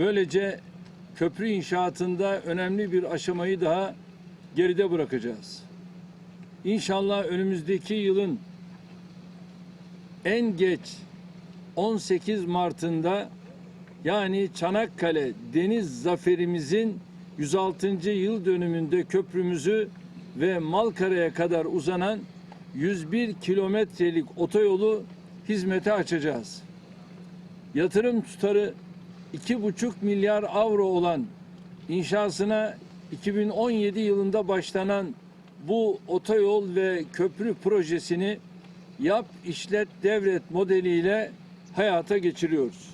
Böylece köprü inşaatında önemli bir aşamayı daha geride bırakacağız. İnşallah önümüzdeki yılın en geç 18 Mart'ında yani Çanakkale Deniz Zaferimizin 106. yıl dönümünde köprümüzü ve Malkara'ya kadar uzanan 101 kilometrelik otoyolu hizmete açacağız. Yatırım tutarı 2,5 milyar avro olan inşasına 2017 yılında başlanan bu otoyol ve köprü projesini yap işlet devret modeliyle hayata geçiriyoruz.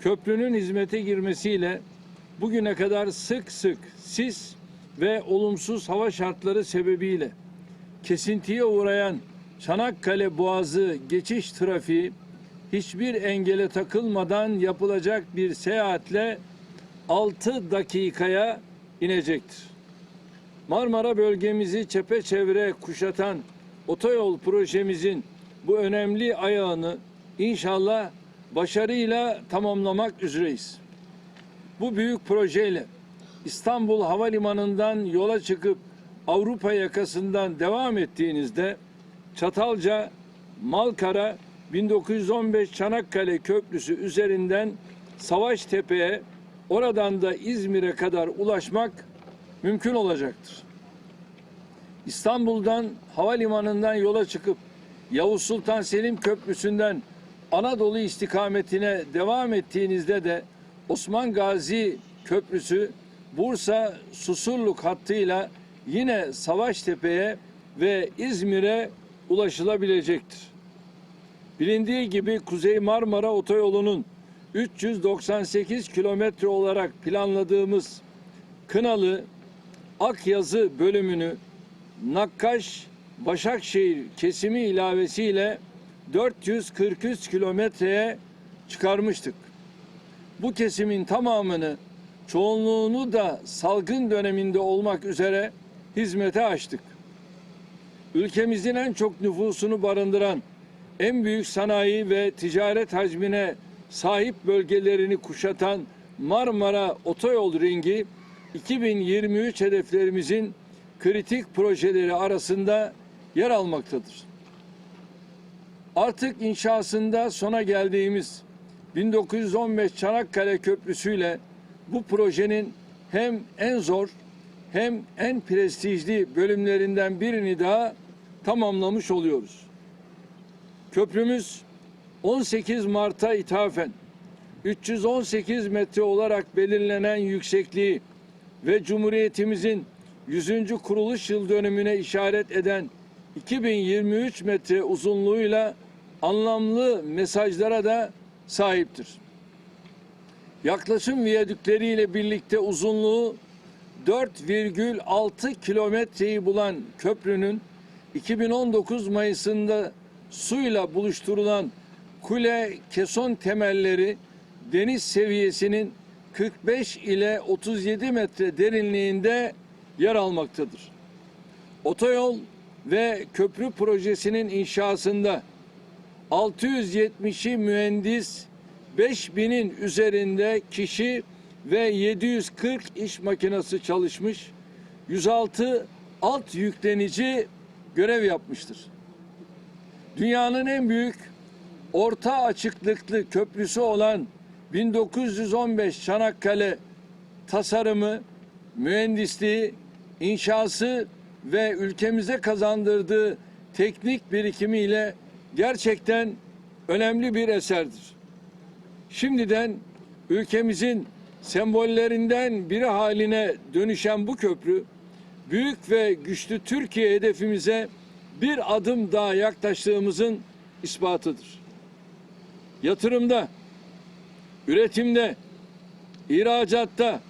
Köprünün hizmete girmesiyle bugüne kadar sık sık sis ve olumsuz hava şartları sebebiyle kesintiye uğrayan Çanakkale Boğazı geçiş trafiği hiçbir engele takılmadan yapılacak bir seyahatle 6 dakikaya inecektir. Marmara bölgemizi çepeçevre kuşatan otoyol projemizin bu önemli ayağını inşallah başarıyla tamamlamak üzereyiz. Bu büyük projeyle İstanbul Havalimanı'ndan yola çıkıp Avrupa yakasından devam ettiğinizde Çatalca, Malkara, 1915 Çanakkale Köprüsü üzerinden Savaştepe'ye, oradan da İzmir'e kadar ulaşmak mümkün olacaktır. İstanbul'dan havalimanından yola çıkıp Yavuz Sultan Selim Köprüsü'nden Anadolu istikametine devam ettiğinizde de Osman Gazi Köprüsü Bursa Susurluk hattıyla yine Savaştepe'ye ve İzmir'e ulaşılabilecektir. Bilindiği gibi Kuzey Marmara Otoyolu'nun 398 kilometre olarak planladığımız Kınalı Akyazı bölümünü Nakkaş Başakşehir kesimi ilavesiyle 443 kilometreye çıkarmıştık. Bu kesimin tamamını çoğunluğunu da salgın döneminde olmak üzere hizmete açtık. Ülkemizin en çok nüfusunu barındıran en büyük sanayi ve ticaret hacmine sahip bölgelerini kuşatan Marmara Otoyol Ringi 2023 hedeflerimizin kritik projeleri arasında yer almaktadır. Artık inşasında sona geldiğimiz 1915 Çanakkale Köprüsü ile bu projenin hem en zor hem en prestijli bölümlerinden birini daha tamamlamış oluyoruz. Köprümüz 18 Mart'a ithafen 318 metre olarak belirlenen yüksekliği ve Cumhuriyetimizin 100. kuruluş yıl dönümüne işaret eden 2023 metre uzunluğuyla anlamlı mesajlara da sahiptir. Yaklaşım viyadükleriyle birlikte uzunluğu 4,6 kilometreyi bulan köprünün 2019 Mayıs'ında suyla buluşturulan kule keson temelleri deniz seviyesinin 45 ile 37 metre derinliğinde yer almaktadır. Otoyol ve köprü projesinin inşasında 670'i mühendis, 5000'in üzerinde kişi ve 740 iş makinesi çalışmış, 106 alt yüklenici görev yapmıştır. Dünyanın en büyük orta açıklıklı köprüsü olan 1915 Çanakkale tasarımı, mühendisliği, inşası ve ülkemize kazandırdığı teknik birikimiyle gerçekten önemli bir eserdir. Şimdiden ülkemizin sembollerinden biri haline dönüşen bu köprü, büyük ve güçlü Türkiye hedefimize bir adım daha yaklaştığımızın ispatıdır. Yatırımda, üretimde, ihracatta,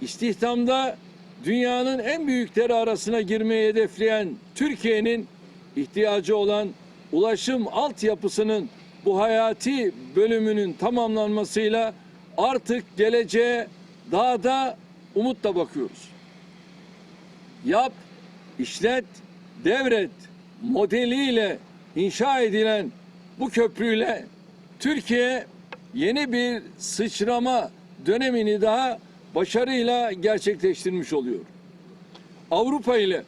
istihdamda dünyanın en büyükleri arasına girmeyi hedefleyen Türkiye'nin ihtiyacı olan ulaşım altyapısının bu hayati bölümünün tamamlanmasıyla artık geleceğe daha da umutla bakıyoruz. Yap, işlet, devret modeliyle inşa edilen bu köprüyle Türkiye yeni bir sıçrama dönemini daha başarıyla gerçekleştirmiş oluyor. Avrupa ile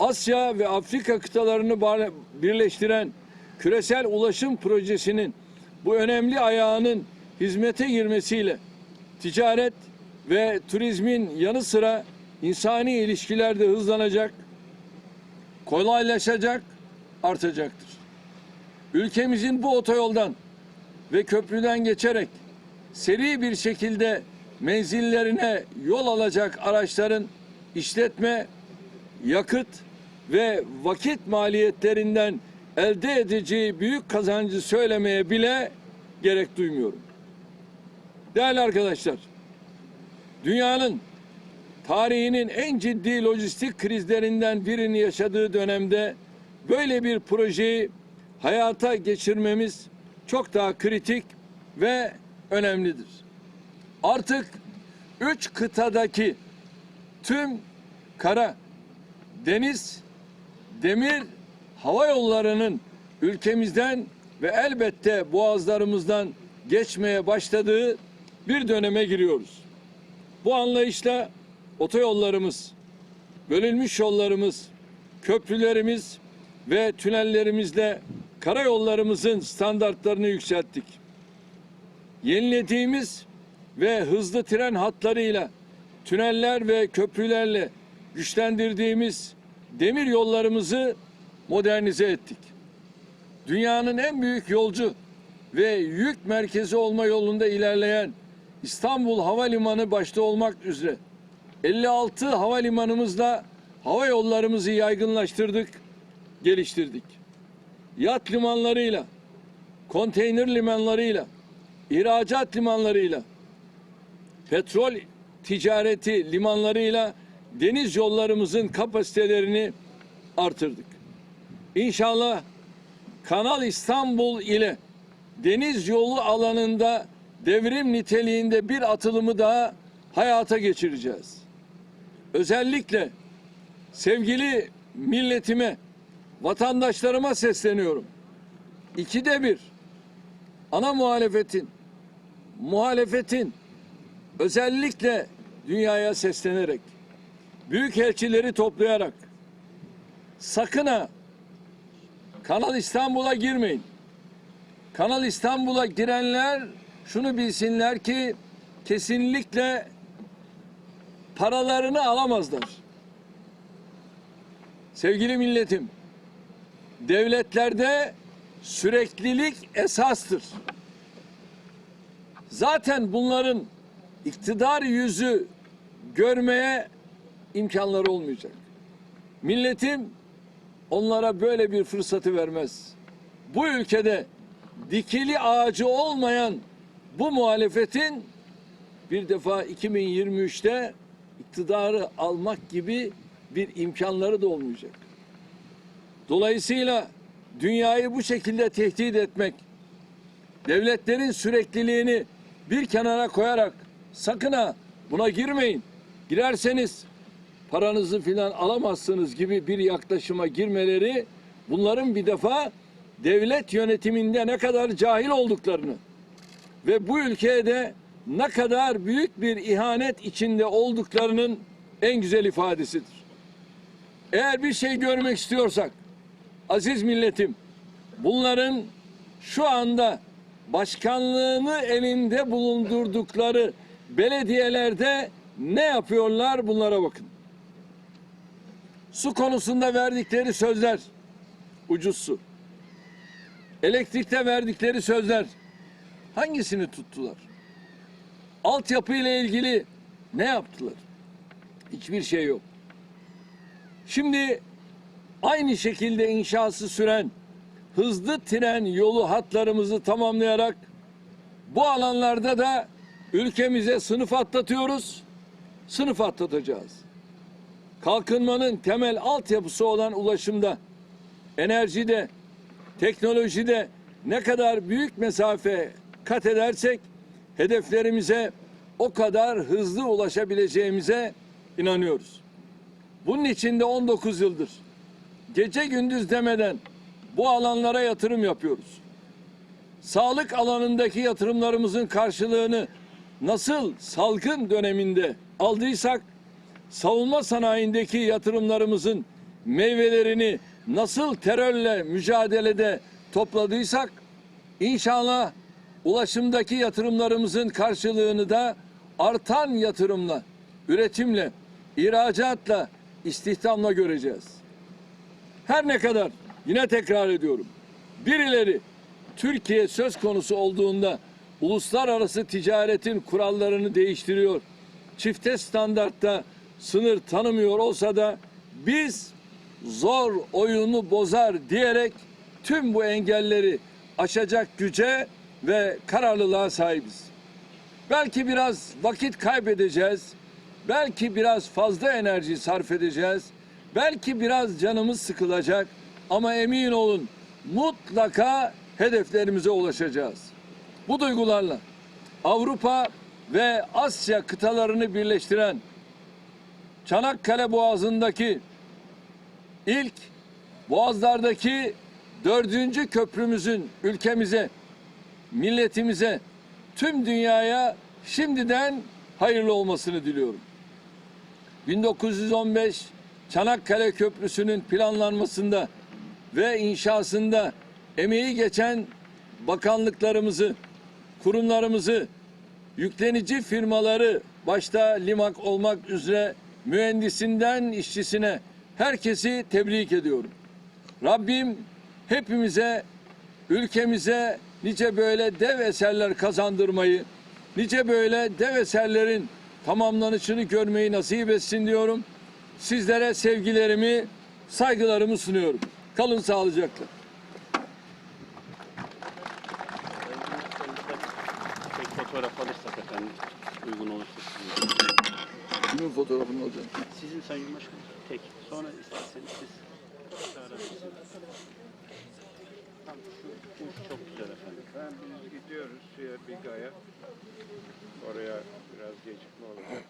Asya ve Afrika kıtalarını birleştiren küresel ulaşım projesinin bu önemli ayağının hizmete girmesiyle ticaret ve turizmin yanı sıra insani ilişkiler de hızlanacak, kolaylaşacak, artacaktır. Ülkemizin bu otoyoldan ve köprüden geçerek seri bir şekilde menzillerine yol alacak araçların işletme, yakıt ve vakit maliyetlerinden elde edeceği büyük kazancı söylemeye bile gerek duymuyorum. Değerli arkadaşlar, dünyanın tarihinin en ciddi lojistik krizlerinden birini yaşadığı dönemde böyle bir projeyi hayata geçirmemiz çok daha kritik ve önemlidir. Artık üç kıtadaki tüm kara, deniz, demir, hava yollarının ülkemizden ve elbette boğazlarımızdan geçmeye başladığı bir döneme giriyoruz. Bu anlayışla otoyollarımız, bölünmüş yollarımız, köprülerimiz ve tünellerimizle karayollarımızın standartlarını yükselttik. Yenilediğimiz ve hızlı tren hatlarıyla, tüneller ve köprülerle güçlendirdiğimiz demir yollarımızı modernize ettik. Dünyanın en büyük yolcu ve yük merkezi olma yolunda ilerleyen İstanbul Havalimanı başta olmak üzere 56 havalimanımızla hava yollarımızı yaygınlaştırdık, geliştirdik. Yat limanlarıyla, konteyner limanlarıyla, ihracat limanlarıyla, petrol ticareti limanlarıyla deniz yollarımızın kapasitelerini artırdık. İnşallah Kanal İstanbul ile deniz yolu alanında devrim niteliğinde bir atılımı daha hayata geçireceğiz. Özellikle sevgili milletime, vatandaşlarıma sesleniyorum. İkide bir ana muhalefetin, muhalefetin özellikle dünyaya seslenerek, büyük elçileri toplayarak sakın ha Kanal İstanbul'a girmeyin. Kanal İstanbul'a girenler şunu bilsinler ki kesinlikle paralarını alamazlar. Sevgili milletim, devletlerde süreklilik esastır. Zaten bunların iktidar yüzü görmeye imkanları olmayacak. Milletim onlara böyle bir fırsatı vermez. Bu ülkede dikili ağacı olmayan bu muhalefetin bir defa 2023'te iktidarı almak gibi bir imkanları da olmayacak. Dolayısıyla dünyayı bu şekilde tehdit etmek, devletlerin sürekliliğini bir kenara koyarak sakın ha buna girmeyin. Girerseniz paranızı filan alamazsınız gibi bir yaklaşıma girmeleri bunların bir defa devlet yönetiminde ne kadar cahil olduklarını ve bu ülkeye de ne kadar büyük bir ihanet içinde olduklarının en güzel ifadesidir. Eğer bir şey görmek istiyorsak aziz milletim bunların şu anda başkanlığını elinde bulundurdukları belediyelerde ne yapıyorlar bunlara bakın. Su konusunda verdikleri sözler ucuz su. Elektrikte verdikleri sözler hangisini tuttular? Altyapı ile ilgili ne yaptılar? Hiçbir şey yok. Şimdi aynı şekilde inşası süren hızlı tren yolu hatlarımızı tamamlayarak bu alanlarda da ülkemize sınıf atlatıyoruz, sınıf atlatacağız. Kalkınmanın temel altyapısı olan ulaşımda, enerjide, teknolojide ne kadar büyük mesafe kat edersek hedeflerimize o kadar hızlı ulaşabileceğimize inanıyoruz. Bunun için de 19 yıldır gece gündüz demeden bu alanlara yatırım yapıyoruz. Sağlık alanındaki yatırımlarımızın karşılığını nasıl salgın döneminde aldıysak savunma sanayindeki yatırımlarımızın meyvelerini nasıl terörle mücadelede topladıysak inşallah ulaşımdaki yatırımlarımızın karşılığını da artan yatırımla, üretimle, ihracatla, istihdamla göreceğiz. Her ne kadar yine tekrar ediyorum. Birileri Türkiye söz konusu olduğunda uluslararası ticaretin kurallarını değiştiriyor. Çifte standartta sınır tanımıyor olsa da biz zor oyunu bozar diyerek tüm bu engelleri aşacak güce ve kararlılığa sahibiz. Belki biraz vakit kaybedeceğiz. Belki biraz fazla enerji sarf edeceğiz. Belki biraz canımız sıkılacak ama emin olun mutlaka hedeflerimize ulaşacağız. Bu duygularla Avrupa ve Asya kıtalarını birleştiren Çanakkale Boğazı'ndaki ilk Boğazlardaki dördüncü köprümüzün ülkemize, milletimize, tüm dünyaya şimdiden hayırlı olmasını diliyorum. 1915 Çanakkale Köprüsü'nün planlanmasında ve inşasında emeği geçen bakanlıklarımızı, kurumlarımızı, yüklenici firmaları başta Limak olmak üzere mühendisinden işçisine herkesi tebrik ediyorum. Rabbim hepimize, ülkemize nice böyle dev eserler kazandırmayı, nice böyle dev eserlerin tamamlanışını görmeyi nasip etsin diyorum. Sizlere sevgilerimi, saygılarımı sunuyorum. Kalın sağlıcakla. Fotoğraf alırsak efendim uygun olursa sizin. Kimin fotoğrafını alacağım? Sizin Sayın Başkanım. Tek. Sonra isterseniz siz şu uç çok güzel efendim. Ben biz gidiyoruz şeye Biga'ya. Oraya biraz gecikme olacak.